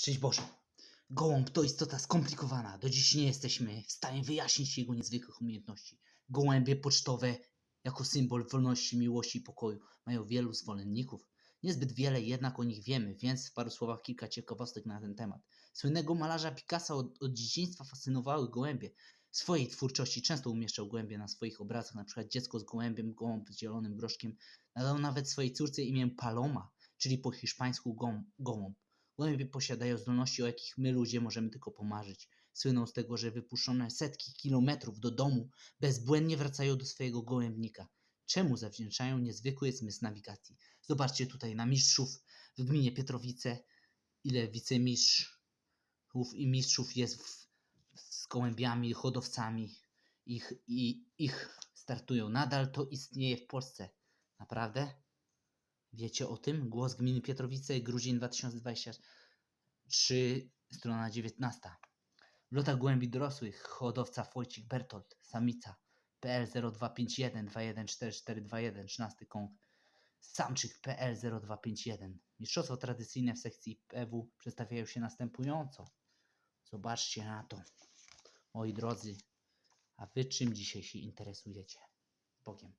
Szczęść Boże. Gołąb to istota skomplikowana. Do dziś nie jesteśmy w stanie wyjaśnić jego niezwykłych umiejętności. Gołębie pocztowe, jako symbol wolności, miłości i pokoju, mają wielu zwolenników. Niezbyt wiele jednak o nich wiemy, więc w paru słowach kilka ciekawostek na ten temat. Słynnego malarza Picassa od, od dzieciństwa fascynowały gołębie. W swojej twórczości często umieszczał gołębie na swoich obrazach, na przykład dziecko z gołębiem, gołąb z zielonym groszkiem. Nadał nawet swojej córce imię Paloma, czyli po hiszpańsku gołąb. Gołąb. Gołębie posiadają zdolności, o jakich my ludzie możemy tylko pomarzyć. Słyną z tego, że wypuszczone setki kilometrów do domu bezbłędnie wracają do swojego gołębnika. Czemu zawdzięczają niezwykły zmysł nawigacji? Zobaczcie tutaj na mistrzów w gminie Pietrowice, ile wicemistrzów i mistrzów jest w, z gołębiami, hodowcami. Ich, i, ich startują. Nadal to istnieje w Polsce. Naprawdę? Wiecie o tym? Głos Gminy Pietrowice, grudzień 2023, strona 19. W lotach głębi dorosłych hodowca Wojciech Bertolt, samica, PL 0251 214421, 13 kąg, samczyk PL 0251. Mistrzostwo tradycyjne w sekcji PW przedstawiają się następująco. Zobaczcie na to, moi drodzy. A wy czym dzisiaj się interesujecie? Bogiem.